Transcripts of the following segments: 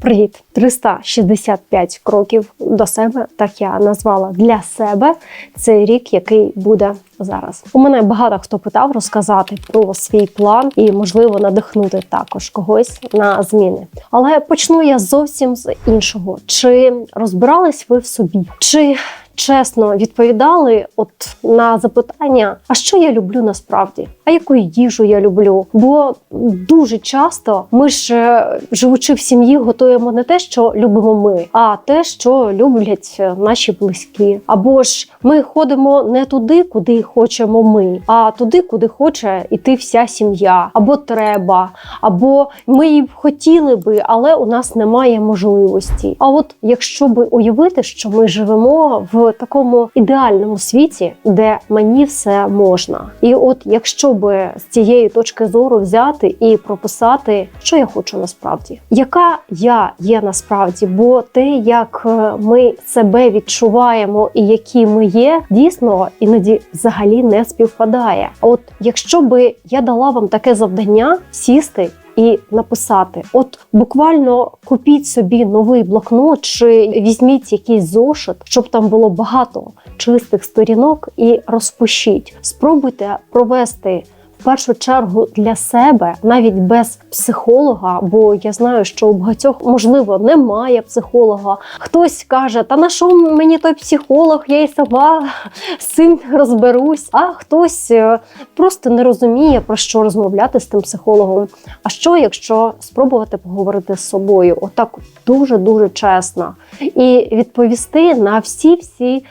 Привіт! 365 кроків до себе, так я назвала для себе цей рік, який буде зараз. У мене багато хто питав розказати про свій план і, можливо, надихнути також когось на зміни. Але почну я зовсім з іншого: чи розбирались ви в собі? Чи чесно відповідали от на запитання, а що я люблю насправді? А яку їжу я люблю? Бо дуже часто ми ж, е, живучи в сім'ї, готуємо не те, що любимо ми, а те, що люблять е, наші близькі. Або ж ми ходимо не туди, куди хочемо ми, а туди, куди хоче іти вся сім'я, або треба, або ми б хотіли би, але у нас немає можливості. А от якщо би уявити, що ми живемо в такому ідеальному світі, де мені все можна, і от якщо би з цієї точки зору взяти і прописати, що я хочу насправді, яка я є насправді, бо те, як е, ми себе відчуваємо і які ми є, дійсно іноді взагалі не співпадає. От якщо би я дала вам таке завдання сісти. І написати, от буквально купіть собі новий блокнот, чи візьміть якийсь зошит, щоб там було багато чистих сторінок, і розпишіть. Спробуйте провести першу чергу для себе, навіть без психолога, бо я знаю, що у багатьох можливо немає психолога. Хтось каже, та на що мені той психолог, я і сама з цим розберусь. А хтось е, просто не розуміє про що розмовляти з тим психологом. А що, якщо спробувати поговорити з собою? Отак дуже дуже чесно, і відповісти на всі всі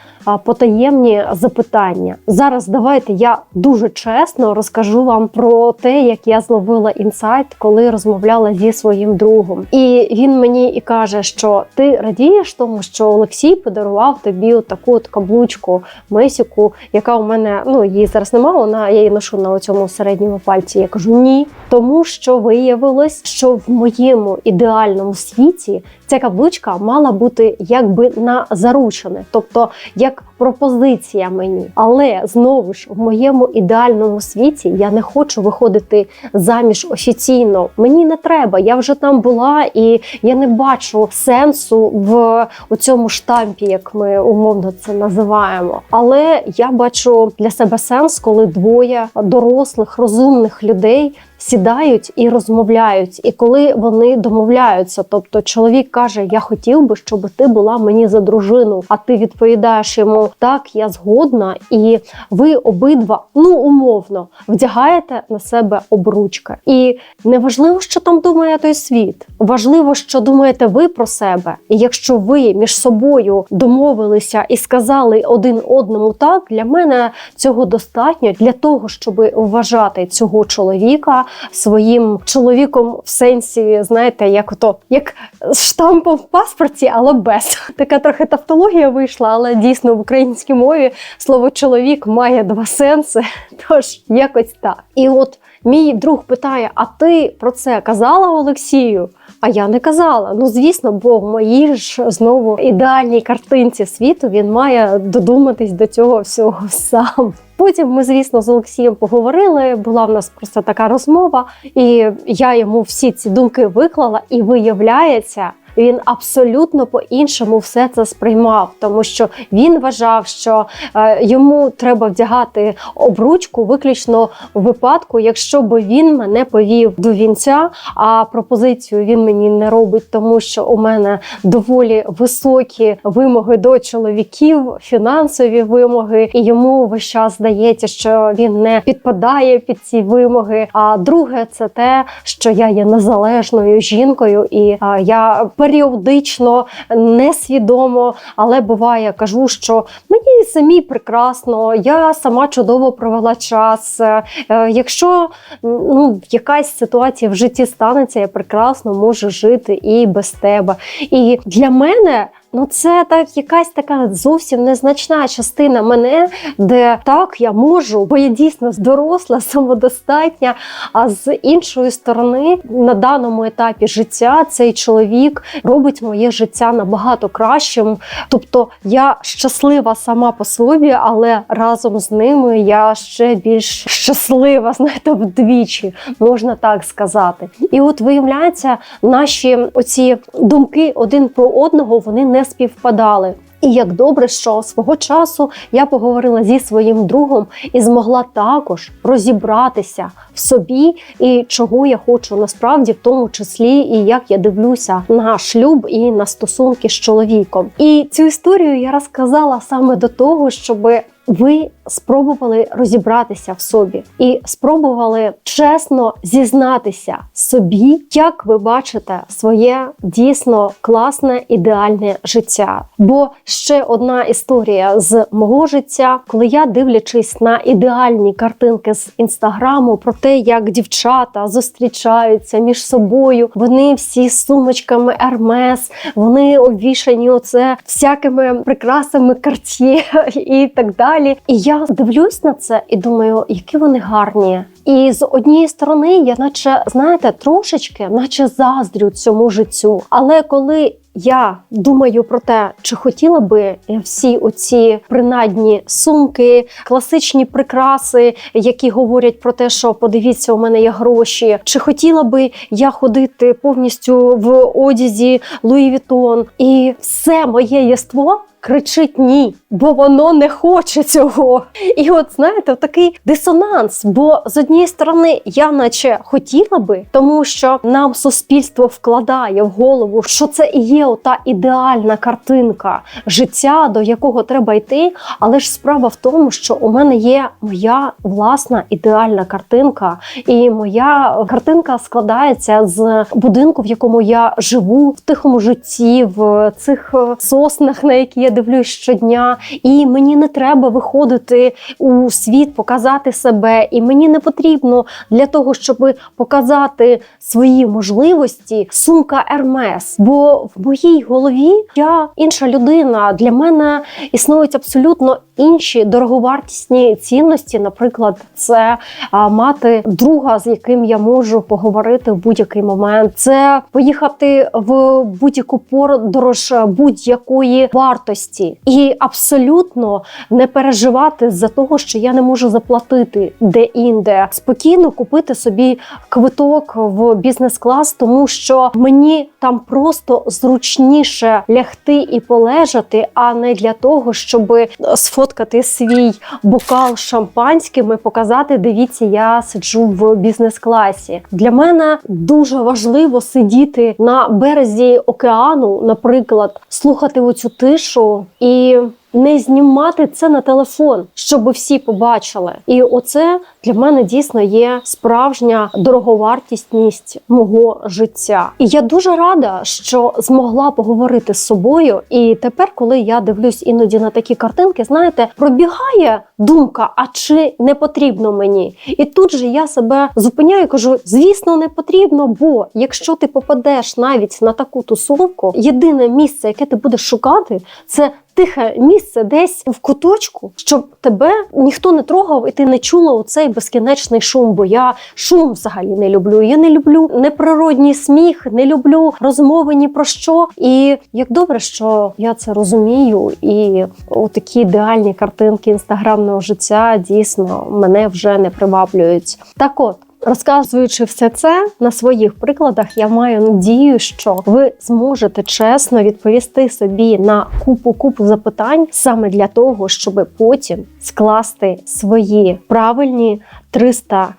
потаємні запитання. Зараз давайте я дуже чесно розкажу вам про те, як я зловила інсайт, коли розмовляла зі своїм другом. І він мені і каже, що ти радієш тому, що Олексій подарував тобі таку от каблучку месіку, яка у мене ну її зараз немає. Вона я її ношу на цьому середньому пальці. Я кажу ні, тому що виявилось, що в моєму ідеальному світі ця каблучка мала бути якби на заручене, тобто як пропозиція мені. Але знову ж в моєму ідеальному світі я не хочу виходити заміж офіційно. Мені не треба. Я вже там була, і я не бачу сенсу в у цьому штампі, як ми умовно це називаємо. Але я бачу для себе сенс, коли двоє дорослих, розумних людей. Сідають і розмовляють, і коли вони домовляються, тобто чоловік каже: Я хотів би, щоб ти була мені за дружину. А ти відповідаєш йому так, я згодна, і ви обидва, ну умовно, вдягаєте на себе обручки. І неважливо, що там думає той світ. Важливо, що думаєте ви про себе. І якщо ви між собою домовилися і сказали один одному так, для мене цього достатньо для того, щоб вважати цього чоловіка своїм чоловіком в сенсі, знаєте, як ото як штампом в паспорті, але без така трохи тавтологія вийшла, але дійсно в українській мові слово чоловік має два сенси. Тож якось так. І от мій друг питає: А ти про це казала Олексію? А я не казала. Ну звісно, бо в моїй ж знову ідеальній картинці світу він має додуматись до цього всього сам. Потім ми, звісно, з Олексієм поговорили. Була в нас просто така розмова, і я йому всі ці думки виклала, і виявляється. Він абсолютно по-іншому все це сприймав, тому що він вважав, що е, йому треба вдягати обручку виключно в випадку, якщо би він мене повів до вінця. А пропозицію він мені не робить, тому що у мене доволі високі вимоги до чоловіків, фінансові вимоги, і йому весь час здається, що він не підпадає під ці вимоги. А друге, це те, що я є незалежною жінкою, і я періодично, несвідомо, але буває, кажу, що мені самі прекрасно, я сама чудово провела час. Е, Якщо ну, якась ситуація в житті станеться, я прекрасно можу жити і без тебе. І для мене. Ну це так якась така зовсім незначна частина мене, де так я можу, бо я дійсно доросла, самодостатня. А з іншої сторони, на даному етапі життя цей чоловік робить моє життя набагато кращим. Тобто я щаслива сама по собі, але разом з ними я ще більш щаслива, знаєте, вдвічі, можна так сказати. І от виявляється, наші оці думки один про одного вони не співпадали. І як добре, що свого часу я поговорила зі своїм другом і змогла також розібратися в собі і чого я хочу насправді, в тому числі, і як я дивлюся на шлюб і на стосунки з чоловіком. І цю історію я розказала саме до того, щоб ви спробували розібратися в собі і спробували чесно зізнатися собі, як ви бачите своє дійсно класне ідеальне життя. Бо ще одна історія з мого життя, коли я дивлячись на ідеальні картинки з інстаграму про те, як дівчата зустрічаються між собою, вони всі з сумочками Hermes, вони обвішані оце всякими прикрасами Cartier і так далі. І я дивлюсь на це і думаю, які вони гарні. І з однієї сторони, я, наче знаєте, трошечки, наче заздрю цьому життю. Але коли я думаю про те, чи хотіла би всі оці принадні сумки, класичні прикраси, які говорять про те, що подивіться, у мене є гроші, чи хотіла би я ходити повністю в одязі Луї Вітон, і все моє єство. Кричить ні, бо воно не хоче цього. І от знаєте, такий дисонанс. Бо з однієї сторони я наче хотіла би, тому що нам суспільство вкладає в голову, що це і є ота ідеальна картинка життя, до якого треба йти. Але ж справа в тому, що у мене є моя власна ідеальна картинка, і моя картинка складається з будинку, в якому я живу, в тихому житті, в цих е, соснах, на які я дивлюсь щодня, і мені не треба виходити у світ, показати себе. І мені не потрібно для того, щоб показати свої можливості, сумка Ермес. Бо в моїй голові я інша людина. Для мене існують абсолютно інші дороговартісні цінності. Наприклад, це мати друга, з яким я можу поговорити в будь-який момент. Це поїхати в будь-яку подорож будь-якої вартості, і абсолютно не переживати за того, що я не можу заплатити де-інде. Спокійно купити собі квиток в бізнес-клас, тому що мені там просто зручніше лягти і полежати, а не для того, щоб сфоткати свій бокал шампанським і показати: дивіться, я сиджу в бізнес-класі. Для мене дуже важливо сидіти на березі океану, наприклад, слухати оцю тишу і. Не знімати це на телефон, щоб всі побачили, і оце для мене дійсно є справжня дороговартісність мого життя. І я дуже рада, що змогла поговорити з собою. І тепер, коли я дивлюсь іноді на такі картинки, знаєте, пробігає думка, а чи не потрібно мені? І тут же я себе зупиняю, кажу: звісно, не потрібно, бо якщо ти попадеш навіть на таку тусовку, єдине місце, яке ти будеш шукати, це тихе місце десь в куточку, щоб тебе ніхто не трогав, і ти не чула оцей безкінечний шум. Бо я шум взагалі не люблю. Я не люблю неприродній сміх, не люблю розмови ні про що. І як добре, що я це розумію, і такі ідеальні картинки інстаграмного життя дійсно мене вже не приваблюють. Так от. Розказуючи все це на своїх прикладах, я маю надію, що ви зможете чесно відповісти собі на купу купу запитань саме для того, щоб потім скласти свої правильні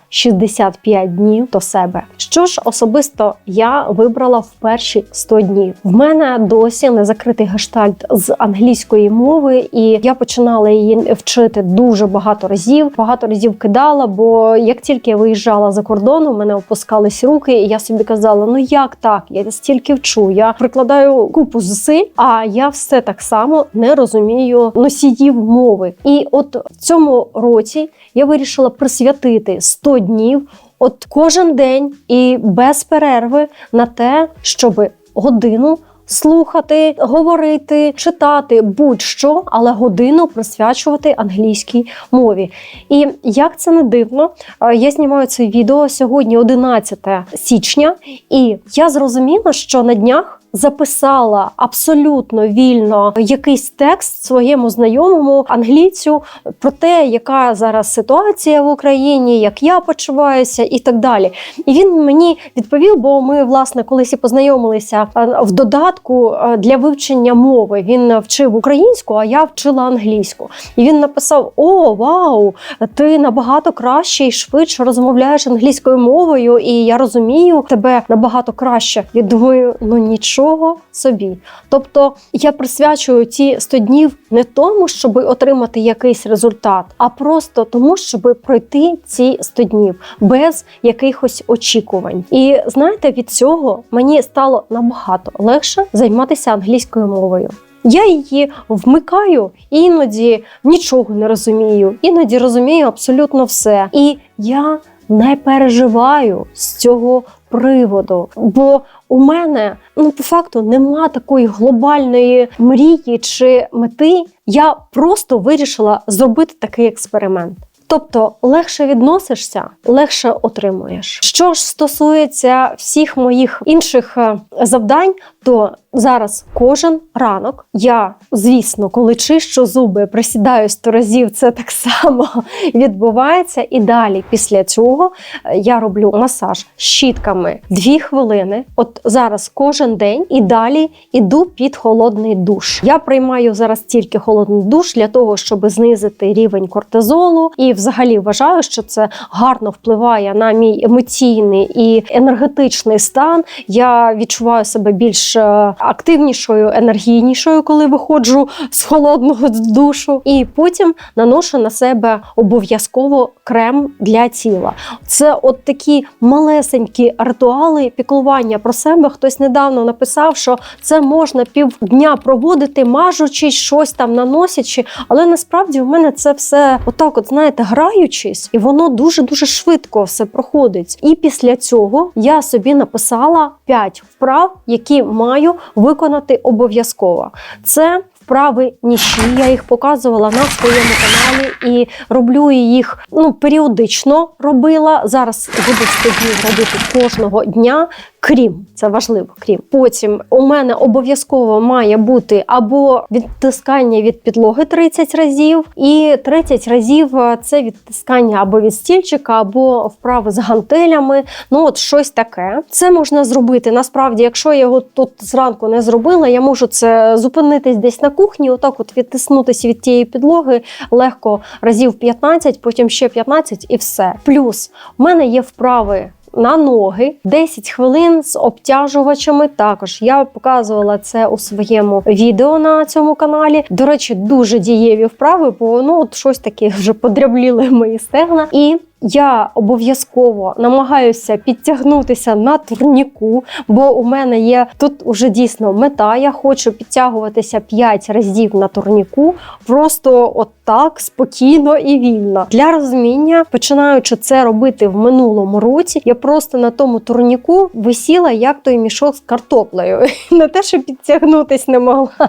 365 днів до себе. Що ж особисто я вибрала в перші 100 днів. В мене досі не закритий гештальт з англійської мови, і я починала її вчити дуже багато разів. Багато разів кидала, бо як тільки я виїжджала за кордон, у мене опускались руки, і я собі казала: ну як так? Я стільки вчу, я прикладаю купу зусиль, а я все так само не розумію носіїв мови. І от в цьому році я вирішила присвятити 100 днів, от кожен день і без перерви на те, щоб годину слухати, говорити, читати будь-що, але годину присвячувати англійській мові. І як це не дивно, е, я знімаю це відео сьогодні, 11 січня, і я зрозуміла, що на днях. Записала абсолютно вільно якийсь текст своєму знайомому англійцю про те, яка зараз ситуація в Україні, як я почуваюся, і так далі. І він мені відповів, бо ми, власне, колись і познайомилися е, в додатку е, для вивчення мови. Він вчив українську, а я вчила англійську. І він написав: О, вау! Ти набагато краще і швидше розмовляєш англійською мовою, і я розумію тебе набагато краще. І думаю, ну нічого собі. Тобто я присвячую ті 100 днів не тому, щоб отримати якийсь результат, а просто тому, щоб пройти ці 100 днів без якихось очікувань. І знаєте, від цього мені стало набагато легше займатися англійською мовою. Я її вмикаю, іноді нічого не розумію, іноді розумію абсолютно все. І я не переживаю з цього приводу, бо у мене ну по факту нема такої глобальної мрії чи мети. Я просто вирішила зробити такий експеримент. Тобто легше відносишся, легше отримуєш. Що ж стосується всіх моїх інших е, завдань, то зараз кожен ранок я, звісно, коли чищу зуби, присідаю сто разів, це так само відбувається. І далі, після цього, е, я роблю масаж щітками дві хвилини. От зараз кожен день і далі іду під холодний душ. Я приймаю зараз тільки холодний душ для того, щоб знизити рівень кортизолу. І взагалі вважаю, що це гарно впливає на мій емоційний і енергетичний стан. Я відчуваю себе більш е, активнішою, енергійнішою, коли виходжу з холодного душу. І потім наношу на себе обов'язково крем для тіла. Це от такі малесенькі ритуали піклування про себе. Хтось недавно написав, що це можна півдня проводити, мажучись, щось там наносячи. Але насправді у мене це все отак, от знаєте, граючись, і воно дуже дуже швидко все проходить. І після цього я собі написала 5 вправ, які маю виконати обов'язково. Це вправи нічі. Я їх показувала на своєму каналі і роблю їх ну періодично робила. Зараз буду тоді робити кожного дня. Крім це важливо, крім потім у мене обов'язково має бути або відтискання від підлоги 30 разів, і 30 разів е, це відтискання або від стільчика, або вправи з гантелями. Ну от щось таке. Це можна зробити. Насправді, якщо я його тут зранку не зробила, я можу це зупинитись десь на кухні, отак от відтиснутися від тієї підлоги легко разів 15, потім ще 15 і все. Плюс у мене є вправи на ноги 10 хвилин з обтяжувачами. Також я показувала це у своєму відео на цьому каналі. До речі, дуже дієві вправи, бо ну от щось таке вже подрябліли мої стегна. І я обов'язково намагаюся підтягнутися на турніку, бо у мене є тут уже дійсно мета. Я хочу підтягуватися 5 разів на турніку, просто от так спокійно і вільно. Для розуміння, починаючи це робити в минулому році, я просто на тому турніку висіла як той мішок з картоплею. Не те, що підтягнутись не могла.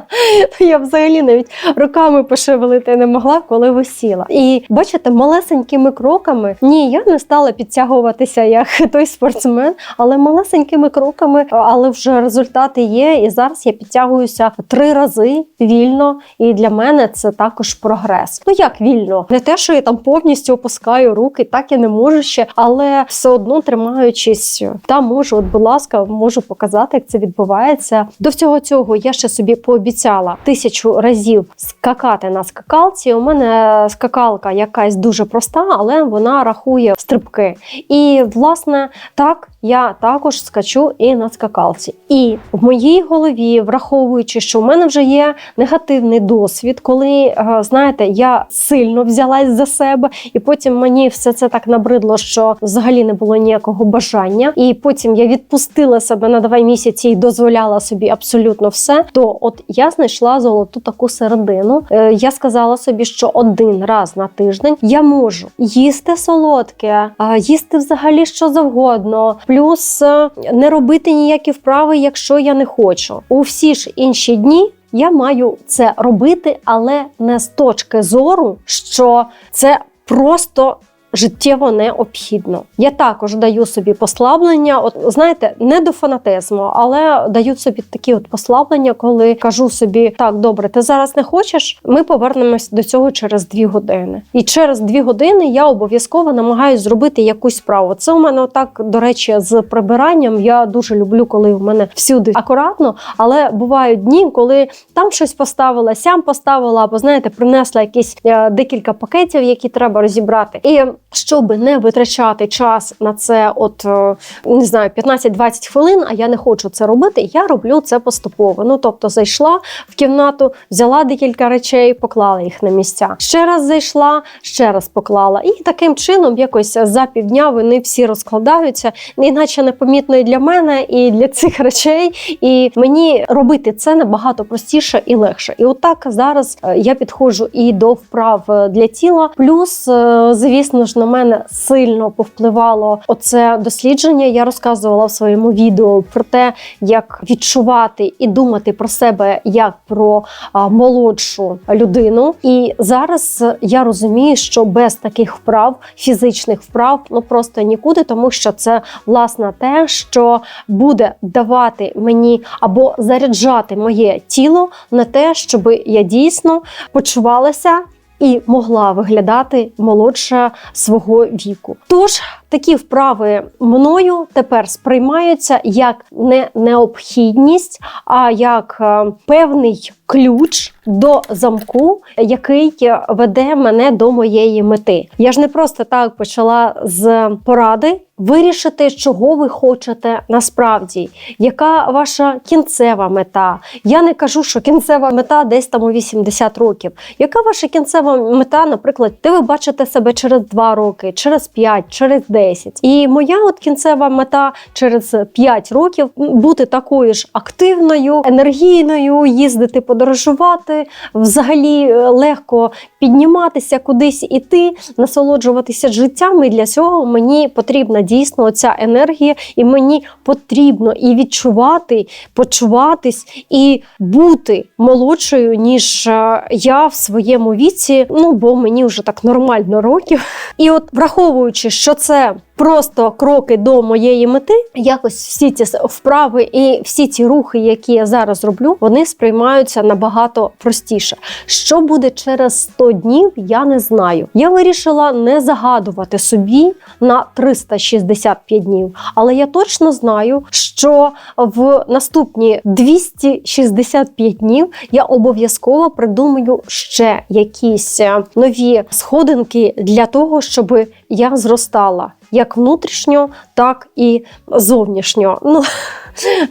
Я взагалі навіть руками пошевелити не могла, коли висіла. І бачите, малесенькими кроками. Ні, я не стала підтягуватися як той спортсмен, але малесенькими кроками, але вже результати є. І зараз я підтягуюся три рази вільно. І для мене це також прогрес. Ну як вільно? Не те, що я там повністю опускаю руки, так я не можу ще, але все одно тримаючись, та можу, от, будь ласка, можу показати, як це відбувається. До всього цього я ще собі пообіцяла тисячу разів скакати на скакалці. У мене скакалка якась дуже проста, але вона рахує стрибки. І власне так я також скачу і на скакалці. І в моїй голові, враховуючи, що в мене вже є негативний досвід, коли е, знаєте, я сильно взялась за себе, і потім мені все це так набридло, що взагалі не було ніякого бажання. І потім я відпустила себе на два місяці і дозволяла собі абсолютно все. То от я знайшла золоту таку середину. Е, Я сказала собі, що один раз на тиждень я можу їсти солодке, солодке, їсти взагалі що завгодно, плюс е, не робити ніякі вправи, якщо я не хочу. У всі ж інші дні. Я маю це робити, але не з точки зору, що це просто життєво необхідно. Я також даю собі послаблення. От знаєте, не до фанатизму, але даю собі такі от послаблення, коли кажу собі: так, добре, ти зараз не хочеш. Ми повернемось до цього через дві години. І через дві години я обов'язково намагаюся зробити якусь справу. Це у мене отак, до речі, з прибиранням. Я дуже люблю, коли в мене всюди акуратно, але бувають дні, коли там щось поставила, сям поставила, або знаєте, принесла якісь е, декілька пакетів, які треба розібрати. І щоб не витрачати час на це, от е, не знаю, 15-20 хвилин, а я не хочу це робити. Я роблю це поступово. Ну тобто, зайшла в кімнату, взяла декілька речей, поклала їх на місця. Ще раз зайшла, ще раз поклала. І таким чином, якось за півдня вони всі розкладаються, іначе непомітно і для мене, і для цих речей. І мені робити це набагато простіше і легше. І отак зараз е, я підходжу і до вправ е, для тіла. Плюс, звісно ж, на мене сильно повпливало оце дослідження. Я розказувала в своєму відео про те, як відчувати і думати про себе як про молодшу людину. І зараз я розумію, що без таких вправ, фізичних вправ, ну просто нікуди, тому що це власне те, що буде давати мені або заряджати моє тіло на те, щоб я дійсно почувалася і могла виглядати молодша свого віку. Тож такі вправи мною тепер сприймаються як не необхідність, а як е, певний ключ до замку, який веде мене до моєї мети. Я ж не просто так почала з поради. Вирішити, чого ви хочете насправді, яка ваша кінцева мета. Я не кажу, що кінцева мета десь там у 80 років. Яка ваша кінцева мета, наприклад, де ви бачите себе через 2 роки, через 5, через 10. І моя от кінцева мета через 5 років бути такою ж активною, енергійною, їздити, подорожувати, взагалі е, легко підніматися, кудись іти, насолоджуватися життям. І для цього мені потрібна дійсно ця енергія, і мені потрібно і відчувати, почуватись, і бути молодшою, ніж е, я в своєму віці. Ну бо мені вже так нормально років. І от враховуючи, що це все просто кроки до моєї мети, якось всі ці вправи і всі ці рухи, які я зараз роблю, вони сприймаються набагато простіше. Що буде через 100 днів, я не знаю. Я вирішила не загадувати собі на 365 днів, але я точно знаю, що в наступні 265 днів я обов'язково придумаю ще якісь е, нові сходинки для того, щоб я зростала як внутрішньо, так і зовнішньо. Ну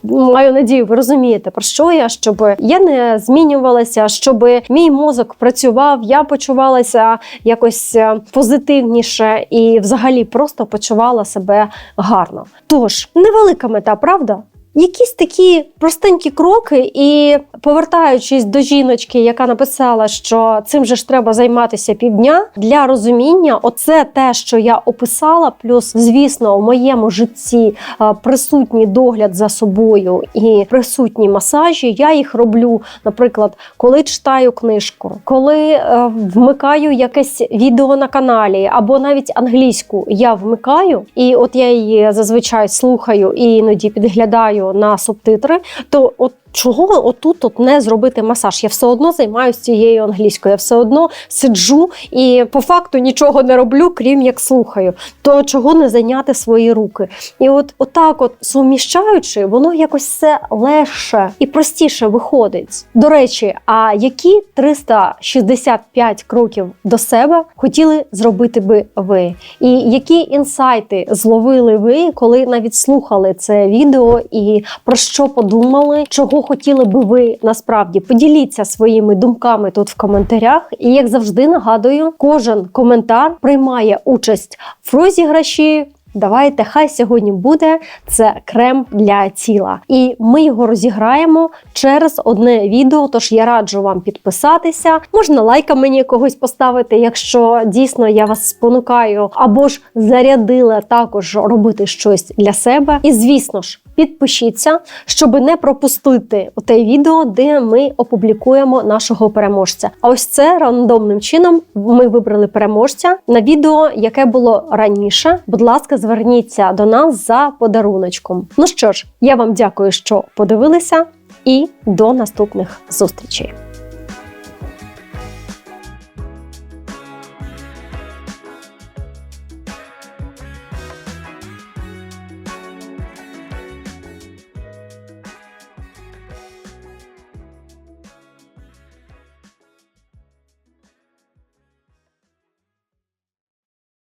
маю надію, ви розумієте, про що я, щоб я не змінювалася, щоб мій мозок працював, я почувалася якось е, позитивніше і, взагалі, просто почувала себе гарно. Тож невелика мета, правда? Якісь такі простенькі кроки, і повертаючись до жіночки, яка написала, що цим же ж треба займатися півдня для розуміння, оце те, що я описала. Плюс, звісно, у моєму житті присутній догляд за собою і присутні масажі. Я їх роблю, наприклад, коли читаю книжку, коли е, вмикаю якесь відео на каналі, або навіть англійську я вмикаю, і от я її зазвичай слухаю і іноді підглядаю на субтитри, то от чого отут от не зробити масаж? Я все одно займаюся цією англійською, я все одно сиджу і по факту нічого не роблю, крім як слухаю. То чого не зайняти свої руки? І от отак, от суміщаючи, воно якось все легше і простіше виходить. До речі, а які 365 кроків до себе хотіли зробити би ви? І які інсайти зловили ви, коли навіть слухали це відео, і про що подумали, чого хотіли би ви насправді поділіться своїми думками тут в коментарях. І як завжди нагадую, кожен коментар приймає участь в розіграші давайте, хай сьогодні буде це крем для тіла. І ми його розіграємо через одне відео. Тож я раджу вам підписатися. Можна лайка мені когось поставити, якщо дійсно я вас спонукаю, або ж зарядила також робити щось для себе. І звісно ж. Підпишіться, щоб не пропустити те відео, де ми опублікуємо нашого переможця. А ось це рандомним чином ми вибрали переможця на відео, яке було раніше. Будь ласка, зверніться до нас за подаруночком. Ну що ж, я вам дякую, що подивилися, і до наступних зустрічей.